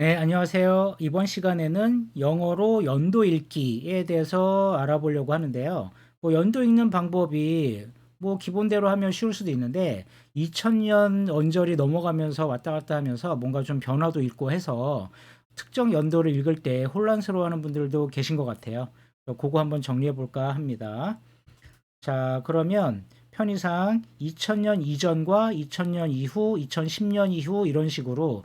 네, 안녕하세요. 이번 시간에는 영어로 연도 읽기에 대해서 알아보려고 하는데요. 뭐 연도 읽는 방법이 뭐 기본대로 하면 쉬울 수도 있는데 2000년 언저리 넘어가면서 왔다 갔다 하면서 뭔가 좀 변화도 있고 해서 특정 연도를 읽을 때 혼란스러워하는 분들도 계신 것 같아요. 그거 한번 정리해 볼까 합니다. 자, 그러면 편의상 2000년 이전과 2000년 이후, 2010년 이후 이런 식으로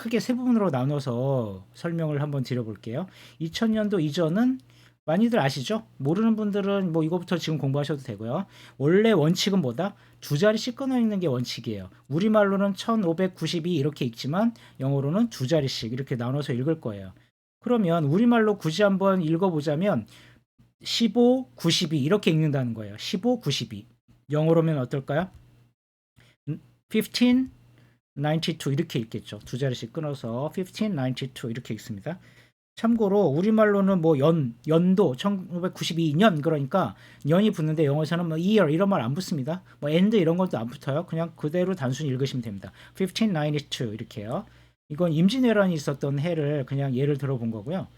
크게 세 부분으로 나눠서 설명을 한번 드려볼게요. 2000년도 이전은 많이들 아시죠? 모르는 분들은 뭐 이거부터 지금 공부하셔도 되고요. 원래 원칙은 뭐다? 두 자리씩 끊어 읽는 게 원칙이에요. 우리말로는 1592 이렇게 읽지만 영어로는 두 자리씩 이렇게 나눠서 읽을 거예요. 그러면 우리말로 굳이 한번 읽어보자면 15, 92 이렇게 읽는다는 거예요. 15, 92. 영어로면 어떨까요? 15, 92 이렇게 읽겠죠. 두 자리씩 끊어서 1592 이렇게 읽습니다. 참고로 우리말로는 뭐 연, 연도 1992년 그러니까 년이 붙는데 영어에서는 뭐 year 이런 말 안 붙습니다. 뭐 end 이런 것도 안 붙어요. 그냥 그대로 단순히 읽으시면 됩니다. 1592 이렇게요. 이건 임진왜란이 있었던 해를 그냥 예를 들어본 거고요.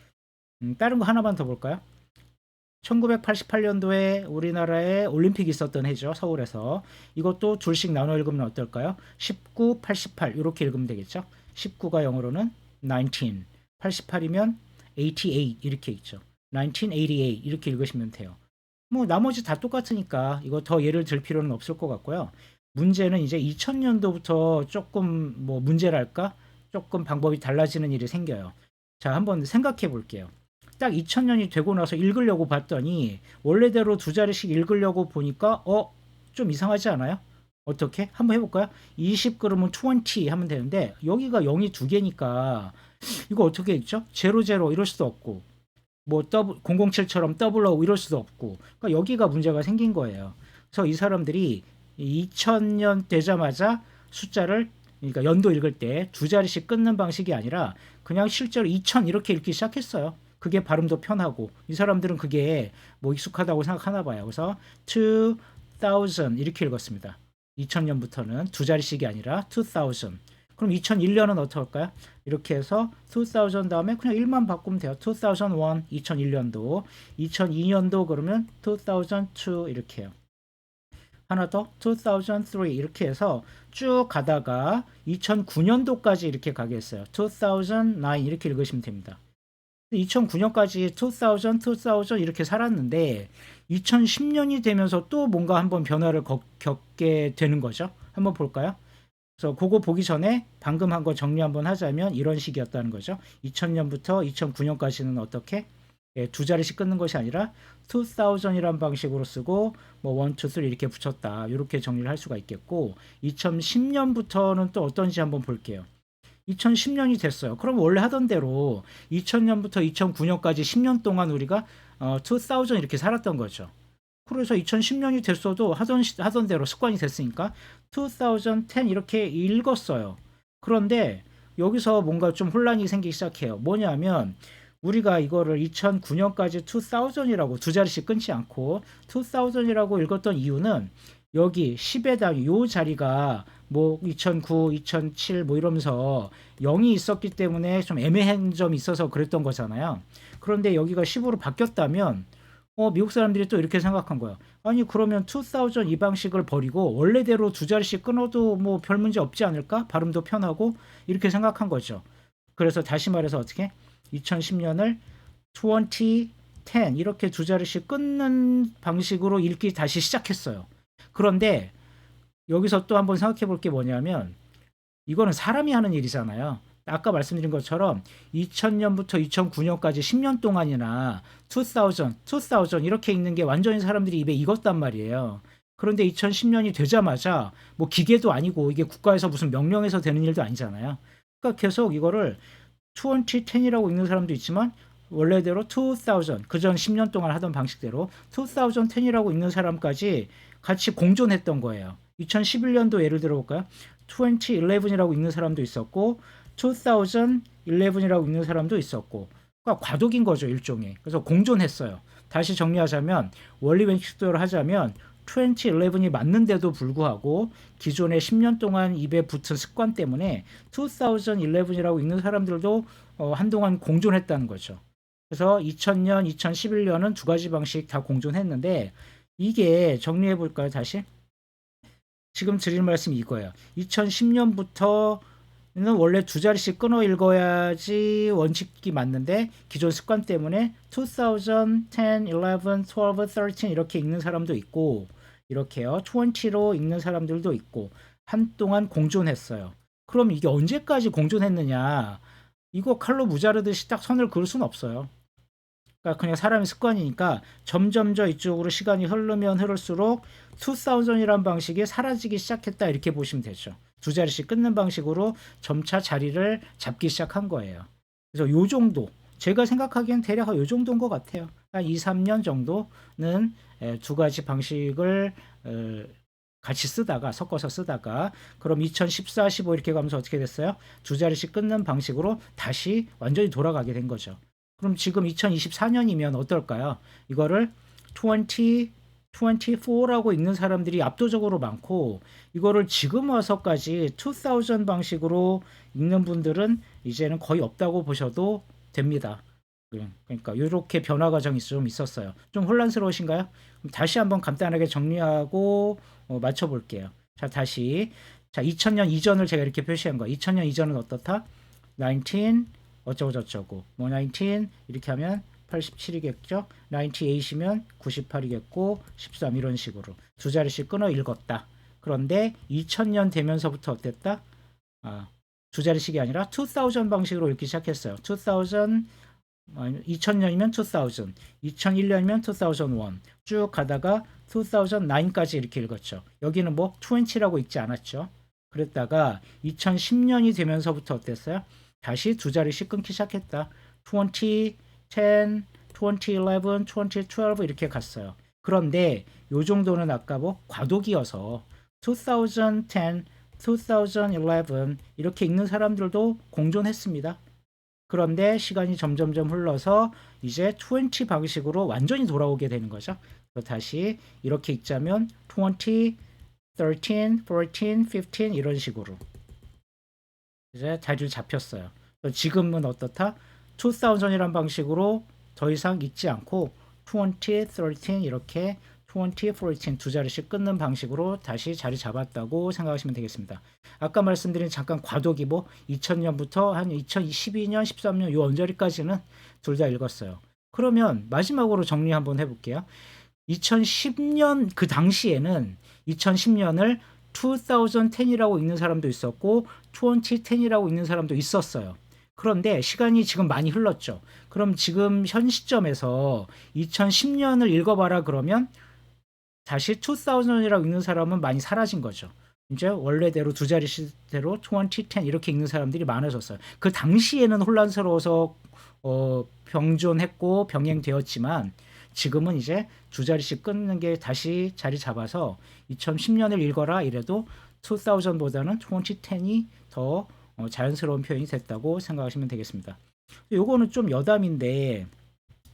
음, 다른 거 하나만 더 볼까요? 1988년도에 우리나라에 올림픽이 있었던 해죠. 서울에서. 이것도 둘씩 나눠 읽으면 어떨까요? 19, 88 이렇게 읽으면 되겠죠. 19가 영어로는 19, 88이면 88 이렇게 있죠. 1988 이렇게 읽으시면 돼요. 뭐 나머지 다 똑같으니까 이거 더 예를 들 필요는 없을 것 같고요. 문제는 이제 2000년도부터 조금 뭐 문제랄까? 조금 방법이 달라지는 일이 생겨요. 자, 한번 생각해 볼게요. 딱 2000년이 되고 나서 읽으려고 봤더니 원래대로 두 자리씩 읽으려고 보니까 어 좀 이상하지 않아요? 어떻게? 한번 해볼까요? 20 그러면 20 하면 되는데 여기가 0이 두 개니까 이거 어떻게 읽죠? 00 이럴 수도 없고 뭐 007처럼 더블 O 이럴 수도 없고 그러니까 여기가 문제가 생긴 거예요. 그래서 이 사람들이 2000년 되자마자 숫자를 그러니까 연도 읽을 때 두 자리씩 끊는 방식이 아니라 그냥 실제로 2000 이렇게 읽기 시작했어요. 그게 발음도 편하고 이 사람들은 그게 뭐 익숙하다고 생각하나 봐요. 그래서 2000 이렇게 읽었습니다. 2000년부터는 두 자리씩이 아니라 2000. 그럼 2001년은 어떻게 할까요? 이렇게 해서 2000 다음에 그냥 1만 바꾸면 돼요. 2001, 2001년도. 2002년도 그러면 2002 이렇게 해요. 하나 더 2003 이렇게 해서 쭉 가다가 2009년도까지 이렇게 가겠어요. 2009 이렇게 읽으시면 됩니다. 2009년까지 2000, 2000 이렇게 살았는데 2010년이 되면서 또 뭔가 한번 변화를 겪게 되는 거죠. 한번 볼까요? 그래서 그거 보기 전에 방금 한 거 정리 한번 하자면 이런 식이었다는 거죠. 2000년부터 2009년까지는 어떻게 예, 두 자리씩 끊는 것이 아니라 2000이라는 방식으로 쓰고 뭐 1, 2, 3 이렇게 붙였다. 이렇게 정리를 할 수가 있겠고 2010년부터는 또 어떤지 한번 볼게요. 2010년이 됐어요. 그럼 원래 하던 대로 2000년부터 2009년까지 10년 동안 우리가 어, 2000 이렇게 살았던 거죠. 그래서 2010년이 됐어도 하던 하던 대로 습관이 됐으니까 2010 이렇게 읽었어요. 그런데 여기서 뭔가 좀 혼란이 생기기 시작해요. 뭐냐면 우리가 이거를 2009년까지 2000이라고 두 자리씩 끊지 않고 2000이라고 읽었던 이유는 여기 10에다 요 자리가 뭐 2009, 2007 뭐 이러면서 0이 있었기 때문에 좀 애매한 점이 있어서 그랬던 거잖아요. 그런데 여기가 10으로 바뀌었다면 어, 미국 사람들이 또 이렇게 생각한 거야. 아니 그러면 2000 이 방식을 버리고 원래대로 두 자리씩 끊어도 뭐 별 문제 없지 않을까? 발음도 편하고 이렇게 생각한 거죠. 그래서 다시 말해서 어떻게 2010년을 20, 10 이렇게 두 자리씩 끊는 방식으로 읽기 다시 시작했어요. 그런데 여기서 또 한번 생각해 볼 게 뭐냐면 이거는 사람이 하는 일이잖아요. 아까 말씀드린 것처럼 2000년부터 2009년까지 10년 동안이나 2000, 2000 이렇게 읽는 게 완전히 사람들이 입에 익었단 말이에요. 그런데 2010년이 되자마자 뭐 기계도 아니고 이게 국가에서 무슨 명령에서 되는 일도 아니잖아요. 그러니까 계속 이거를 2010이라고 읽는 사람도 있지만 원래대로 2000, 그전 10년 동안 하던 방식대로 2010이라고 읽는 사람까지 같이 공존했던 거예요. 2011년도 예를 들어볼까요? 2011이라고 읽는 사람도 있었고 2011이라고 읽는 사람도 있었고 그러니까 과도기인 거죠 일종의. 그래서 공존했어요. 다시 정리하자면 원리 원칙대로 하자면 2011이 맞는데도 불구하고 기존에 10년 동안 입에 붙은 습관 때문에 2011이라고 읽는 사람들도 어, 한동안 공존했다는 거죠. 그래서 2000년, 2011년은 두 가지 방식 다 공존했는데 이게 정리해 볼까요, 다시? 지금 드릴 말씀이 이거예요. 2010년부터는 원래 두 자리씩 끊어 읽어야지 원칙이 맞는데 기존 습관 때문에 2010, 11, 12, 13 이렇게 읽는 사람도 있고 이렇게요. 20로 읽는 사람들도 있고 한동안 공존했어요. 그럼 이게 언제까지 공존했느냐? 이거 칼로 무자르듯이 딱 선을 그을 수는 없어요. 그러니까 그냥 사람의 습관이니까 점점 저 이쪽으로 시간이 흐르면 흐를수록 2000이란 방식이 사라지기 시작했다 이렇게 보시면 되죠. 두 자리씩 끊는 방식으로 점차 자리를 잡기 시작한 거예요. 그래서 요 정도 제가 생각하기엔 대략 요 정도인 것 같아요. 한 2, 3년 정도는 에, 두 가지 방식을 어, 같이 쓰다가 섞어서 쓰다가 그럼 2014, 15 이렇게 가면서 어떻게 됐어요? 두 자리씩 끊는 방식으로 다시 완전히 돌아가게 된 거죠. 그럼 지금 2024년이면 어떨까요? 이거를 20, 24라고 읽는 사람들이 압도적으로 많고 이거를 지금 와서까지 2000 방식으로 읽는 분들은 이제는 거의 없다고 보셔도 됩니다. 그러니까 이렇게 변화 과정이 좀 있었어요. 좀 혼란스러우신가요? 다시 한번 간단하게 정리하고 어, 맞춰볼게요. 자 다시 자 2000년 이전을 제가 이렇게 표시한 거. 2000년 이전은 어떻다? 19 어쩌고 저쩌고 뭐 19 이렇게 하면 87이겠죠. 98이면 98이겠고 13 이런 식으로 두 자리씩 끊어 읽었다. 그런데 2000년 되면서부터 어땠다? 아, 두 자리씩이 아니라 2000 방식으로 읽기 시작했어요. 2000 2000년이면 2000, 2001년이면 2001, 쭉 가다가 2009까지 이렇게 읽었죠. 여기는 뭐 20라고 읽지 않았죠. 그랬다가 2010년이 되면서부터 어땠어요? 다시 두 자리씩 끊기 시작했다. 20, 10, 2011, 2012 이렇게 갔어요. 그런데 요 정도는 아까 뭐 과도기여서 2010, 2011 이렇게 읽는 사람들도 공존했습니다. 그런데 시간이 점점점 흘러서 이제 20 방식으로 완전히 돌아오게 되는 거죠. 다시 이렇게 읽자면 20, 13, 14, 15 이런 식으로 이제 자리를 잡혔어요. 지금은 어떻다? 2000이란 방식으로 더 이상 읽지 않고 20, 13 이렇게 20, 14두 자리씩 끊는 방식으로 다시 자리 잡았다고 생각하시면 되겠습니다. 아까 말씀드린 잠깐 과도기 뭐 2000년부터 한 2012년, 13년 요 언저리까지는 둘 다 읽었어요. 그러면 마지막으로 정리 한번 해볼게요. 2010년 그 당시에는 2010년을 2010이라고 읽는 사람도 있었고 2010이라고 읽는 사람도 있었어요. 그런데 시간이 지금 많이 흘렀죠. 그럼 지금 현 시점에서 2010년을 읽어봐라 그러면 다시 2000이라고 읽는 사람은 많이 사라진 거죠. 이제 원래대로 두 자리 시대로 2010 이렇게 읽는 사람들이 많아졌어요. 그 당시에는 혼란스러워서 어, 병존했고 병행되었지만 지금은 이제 두 자리씩 끊는 게 다시 자리 잡아서 2010년을 읽어라 이래도 2000보다는 2010이 더 어, 자연스러운 표현이 됐다고 생각하시면 되겠습니다. 요거는 좀 여담인데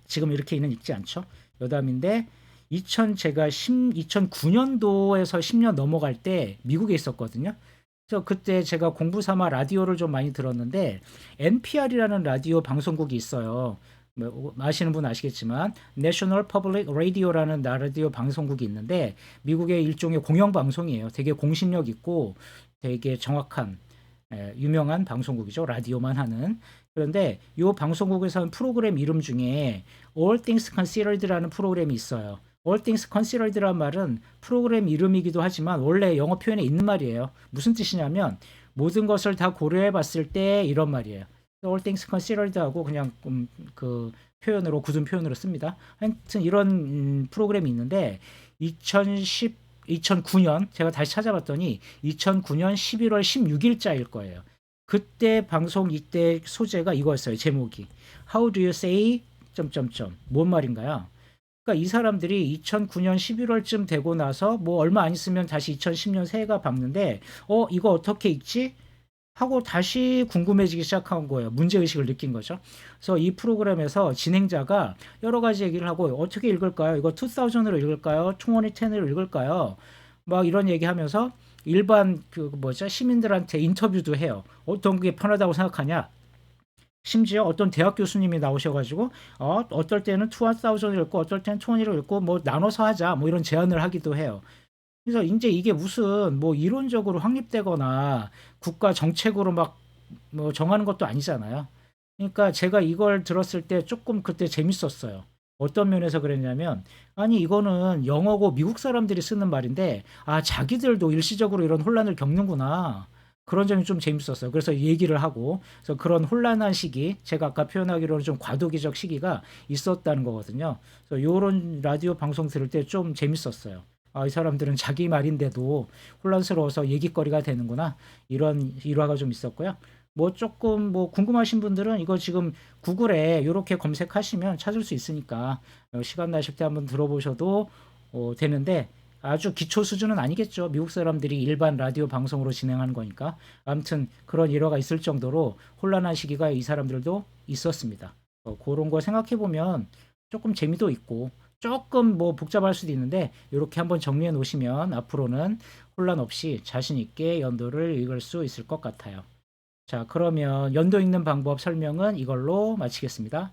지금 이렇게 있는 읽지 않죠? 여담인데 2000 제가 10, 2009년도에서 10년 넘어갈 때 미국에 있었거든요. 그래서 그때 제가 공부 삼아 라디오를 좀 많이 들었는데 NPR이라는 라디오 방송국이 있어요. 뭐, 아시는 분 아시겠지만 National Public Radio라는 라디오 방송국이 있는데 미국의 일종의 공영 방송이에요. 되게 공신력 있고 되게 정확한 에, 유명한 방송국이죠. 라디오만 하는. 그런데 이 방송국에서 는 프로그램 이름 중에 All Things Considered라는 프로그램이 있어요. All Things Considered란 말은 프로그램 이름이기도 하지만 원래 영어 표현에 있는 말이에요. 무슨 뜻이냐면 모든 것을 다 고려해 봤을 때 이런 말이에요. All Things Considered하고 그냥 음, 그 표현으로 굳은 표현으로 씁니다. 하여튼 이런 음, 프로그램이 있는데 2010 2009년 제가 다시 찾아봤더니 2009년 11월 16일자일 거예요. 그때 방송 이때 소재가 이거였어요. 제목이 How do you say 점점점 뭔 말인가요? 그러니까 이 사람들이 2009년 11월쯤 되고 나서 뭐 얼마 안 있으면 다시 2010년 새해가 밝는데 어 이거 어떻게 읽지? 하고 다시 궁금해지기 시작한 거예요. 문제의식을 느낀 거죠. 그래서 이 프로그램에서 진행자가 여러 가지 얘기를 하고 어떻게 읽을까요? 이거 2000으로 읽을까요? 2010으로 읽을까요? 막 이런 얘기 하면서 일반 그 뭐죠? 시민들한테 인터뷰도 해요. 어떤 게 편하다고 생각하냐? 심지어 어떤 대학 교수님이 나오셔가지고 어, 어떨 때는 2000을 읽고 어떨 때는 20를 읽고 뭐 나눠서 하자 뭐 이런 제안을 하기도 해요. 그래서 이제 이게 무슨 뭐 이론적으로 확립되거나 국가 정책으로 막 뭐 정하는 것도 아니잖아요. 그러니까 제가 이걸 들었을 때 조금 그때 재밌었어요. 어떤 면에서 그랬냐면 아니 이거는 영어고 미국 사람들이 쓰는 말인데 아 자기들도 일시적으로 이런 혼란을 겪는구나. 그런 점이 좀 재밌었어요. 그래서 얘기를 하고 그래서 그런 혼란한 시기 제가 아까 표현하기로는 좀 과도기적 시기가 있었다는 거거든요. 그래서 이런 라디오 방송 들을 때 좀 재밌었어요. 아, 이 사람들은 자기 말인데도 혼란스러워서 얘기거리가 되는구나. 이런 일화가 좀 있었고요. 뭐 조금 뭐 궁금하신 분들은 이거 지금 구글에 이렇게 검색하시면 찾을 수 있으니까 어, 시간 나실 때 한번 들어보셔도 어, 되는데 아주 기초 수준은 아니겠죠. 미국 사람들이 일반 라디오 방송으로 진행하는 거니까. 아무튼 그런 일화가 있을 정도로 혼란한 시기가 이 사람들도 있었습니다. 어, 그런 거 생각해 보면 조금 재미도 있고 조금 뭐 복잡할 수도 있는데 이렇게 한번 정리해 놓으시면 앞으로는 혼란 없이 자신 있게 연도를 읽을 수 있을 것 같아요. 자, 그러면 연도 읽는 방법 설명은 이걸로 마치겠습니다.